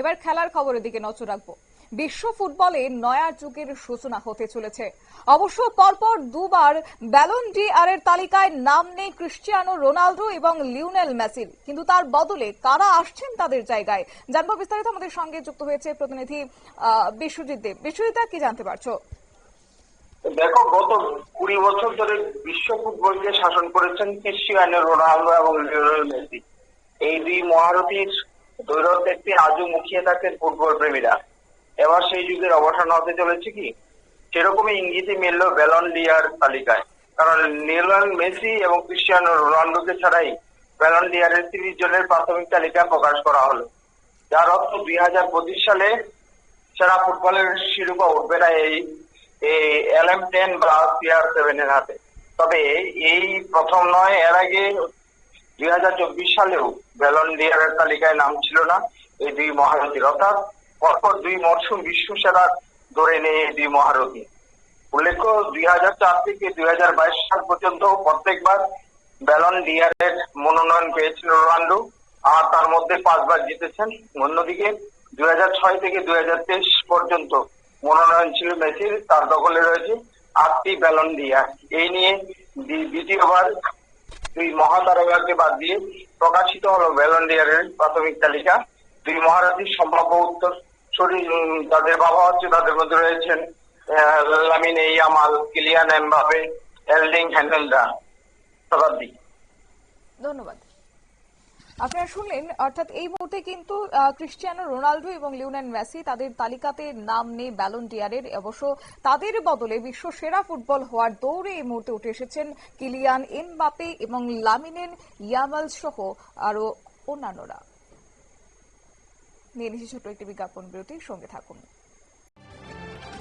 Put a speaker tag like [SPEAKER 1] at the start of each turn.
[SPEAKER 1] এবার খেলার খবরের দিকে নজর রাখব। বিশ্ব ফুটবলে নয়া যুগের সূচনা হতে চলেছে। অবশ্য পরপর দুবার ব্যালন ডি আর এর তালিকায় নাম নেই ক্রিশ্চিয়ানো রোনালদো এবং লিওনেল মেসির কিন্তু তার বদলে কারা আসছেন তাদের জায়গায়? জানব বিস্তারিত আমাদের সঙ্গে যুক্ত হয়েছে প্রতিনিধি বিশ্বজিৎ দেব। বিশ্বজিৎ কি জানতে পারছ?
[SPEAKER 2] দেখো, গত কুড়ি বছর ধরে বিশ্ব ফুটবলকে শাসন করেছেন ক্রিশ্চিয়ানো রোনালদো এবং লিওনেল মেসি, এই দুই মহারথীর দৈরথ একটি আজও মুখিয়ে থাকেন ফুটবল প্রেমীরা। এবার সেই যুগের অবসান হতে চলেছে কি? সেরকমই ইঙ্গিতে মিলল ব্যালন ডিয়ার তালিকায়। কারণ লিওনেল মেসি এবং ক্রিশ্চিয়ানো রোনালদোকে ছাড়াই ব্যালন ডিয়ারের তিরিশ জনের প্রাথমিক তালিকা প্রকাশ করা হলো। যার অর্থ দুই হাজার পঁচিশ সালে সেরা ফুটবলের শিরোপা উঠবে না এই এই এলএম টেন বা সিআর সেভেন এর হাতে। তবে এই প্রথম নয়, এর আগে দুই হাজার চব্বিশ সালেও ব্যালন ডিয়ারের তালিকায় নাম ছিল না এই দুই মহারথীর। অর্থাৎ পরপর দুই মরশুম বিশ্ব সেরা ধরে নেই এই দুই মহারথী। উল্লেখ্য, দুই হাজার চার থেকে দুই হাজার বাইশ সাল পর্যন্ত প্রত্যেকবার ব্যালন ডিয়ারের মনোনয়ন পেয়েছিল রোনাল্ডো আর তার মধ্যে পাঁচবার জিতেছেন। অন্যদিকে, দুই হাজার ছয় থেকে দুই হাজার তেইশ পর্যন্ত মনোনয়ন ছিল মেসির, তার দখলে রয়েছে আটটি ব্যালন ডিয়ার। এই নিয়ে দ্বিতীয়বার দুই মহাতারকাকে বাদ দিয়ে প্রকাশিত হলো ব্যালন ডিয়ারের প্রাথমিক তালিকা। দুই মহারাজীর সম্ভাব্য উত্তর শরীর যাদের বাবা হচ্ছে তাদের মধ্যে রয়েছেন আহ, এই আমাল কিলিয়ান এমবাপে এলডিং হ্যান্ডেলরা শতাব্দী
[SPEAKER 1] ধন্যবাদ। আপনারা শুনলেন, অর্থাৎ এই মুহূর্তে কিন্তু ক্রিশ্চিয়ানো রোনালদো এবং লিওনেল মেসি তাদের তালিকাতে নাম নেই ব্যালন ডিয়ারের অবশ্য তাদের বদলে বিশ্ব সেরা ফুটবল হওয়ার দৌড়ে এই মুহূর্তে উঠে এসেছেন কিলিয়ান এমবাপে এবং লামিনেন ইয়ামাল সহ আরও অন্যান্যরা। নিয়ে নিচ্ছি একটি বিজ্ঞাপন বিরতির, সঙ্গে থাকুন।